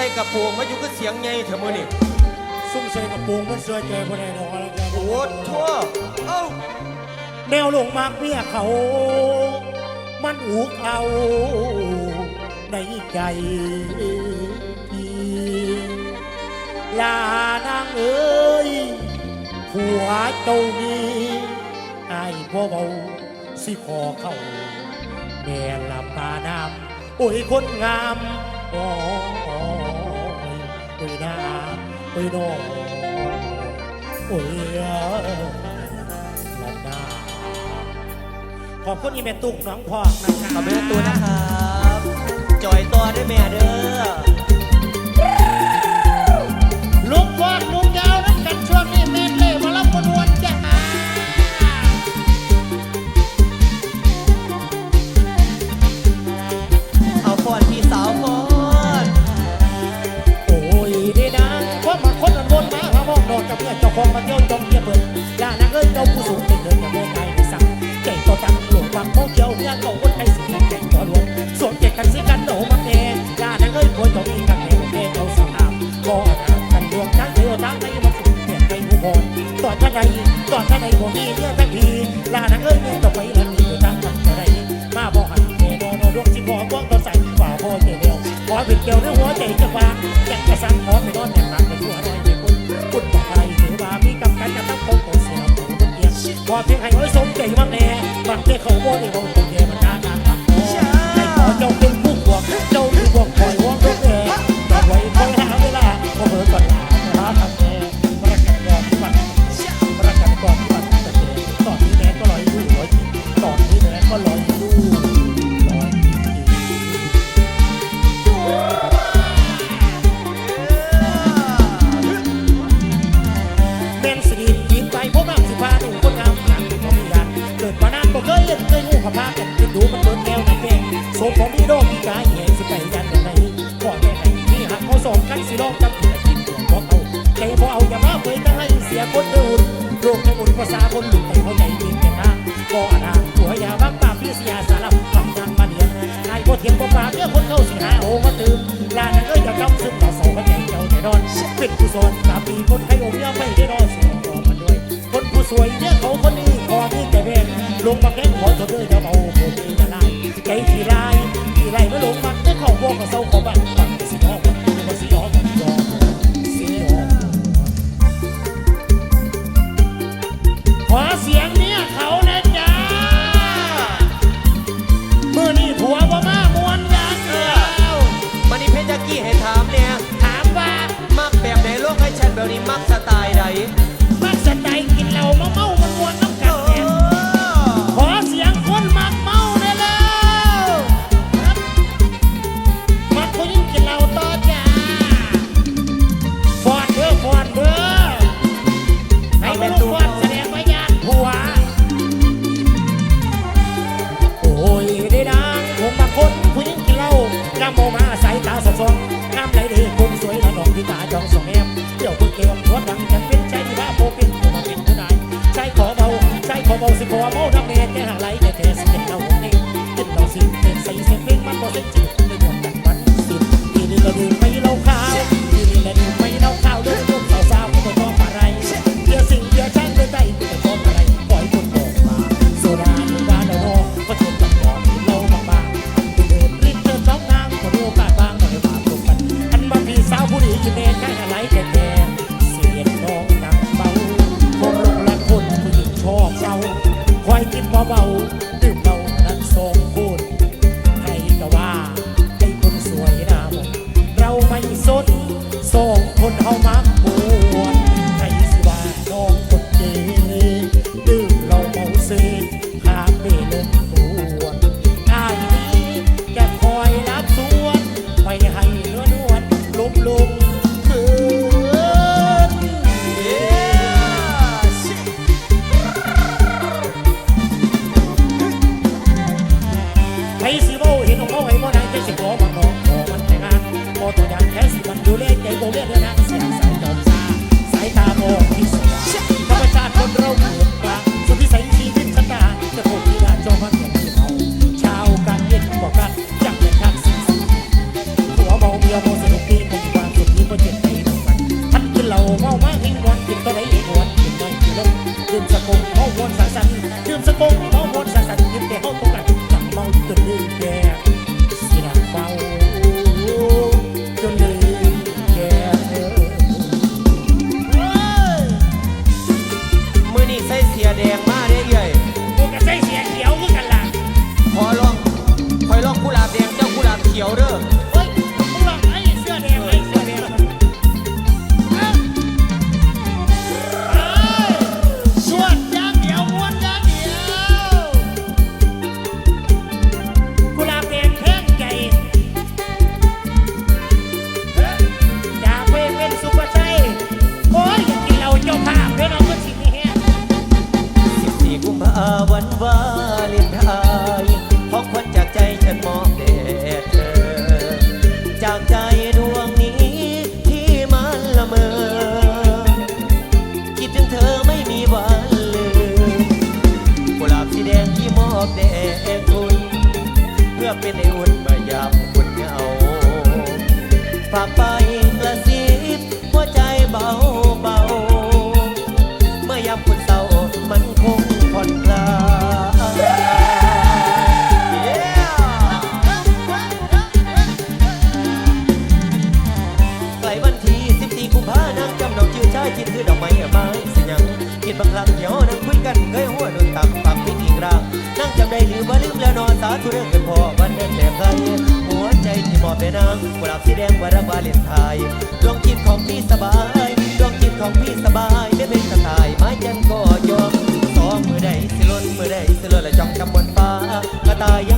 ส่กระโปรงมาอยู่ก็เสียงไงเถอะมือนี่ซุ่มใส่กระโปรงมันเสื้อเจอคนใดดอกแล้วกันโอ้ทั่วเอ้าแนวลงมากเมียเขา มันอุกเอาในใจพี่ลานางเอ้ยผัวเจ้านี้ไอ้พ่อเบาสิขอเข้าแม่ลำปาน้ำโอ้ยคนงามโอ้ ยโอ้ยนาโอ้ยน้องโอ้ยลำนาขอบคุณอีเมตุกน้องพอกนะครับขอบคุณตัวนะครับ จอยต่อได้แม่เด้อ ใดตอนท่านใดผมมีเรื่องทันทีลานังเอ้ยเงินต่อไปละมีอยู่ทั้งกันจะได้มาบอกหันเอโดโนดวงสิบอว่างตอใส่ฝ่าพ่อเจเดียวขอเป็นเกี่ยวเรื่องหัวใจจะฟ้าอยากจะสั่งขอไม่นอนอยากหลับไปทั่วร้อยไปคุณคุณบอกอะไรถือว่ามีกำกันจะต้องคงตัวเสียผู้บนเกียรขอเพียงให้ไว้สมใจมั่งแน่บางเจ้าเขาโม้ใน ก่โสมของมีโดมมีกายแห่งสิไปยันกันไหนก่อนแม่ไหนที่หักเขาสองกันสิลองกับเพื่อนกินตัวพวกเอาใจพอเอาอย่ามาเผยจะให้เสียคนเดินโรคให้หมุนภาษาคนหลุดไปเขาใจเองแก่ทางก็อาณาหัวยาบ้างปากพี่เสียสารพัดกำนันมาเดียนนายพอเทียมบ่ปากเมื่อคนเข้าสิหาโอ้มาตื่นลานังเอ้ยจะกำซึ่งต่อสองกันใจเจ้าแน่นอนเป็นกุศลตาปีคนไข้องค์ยาไม่ได้รอเสียงต่อมาด้วย คนผู้สวยเนี่ยเขาคนนี้ขอที่แต่เพนลงมาแค่ขอโทษด้วยจะเบาโคตรละลายใจที่ลาย งมันได้เข้าวงกับเศร้าขอบังบังสิออกมันสิออกมันยอมสิออกขอเสียงเนี่ยเขานะจ๊ะมือนี่ผัวว่ามามวนยางเดียวมันนี่เพชรยากี้ให้ถามเนี่ยถามว่ามักแบบไหนโลกให้ฉันแบบนี้มักสไตล์ใด ใจขอ Sacou? กุหาบสีแดงวารนวาเลนไทน์ดวงจิตของพี่สบายดวงจิตของพี่สบายไม่เป็นสไต่ายไม้จันมก็ยอมสองมือใดสิล้นมือใดสิล้นและจ้องจำบนฟ้ากระต่าย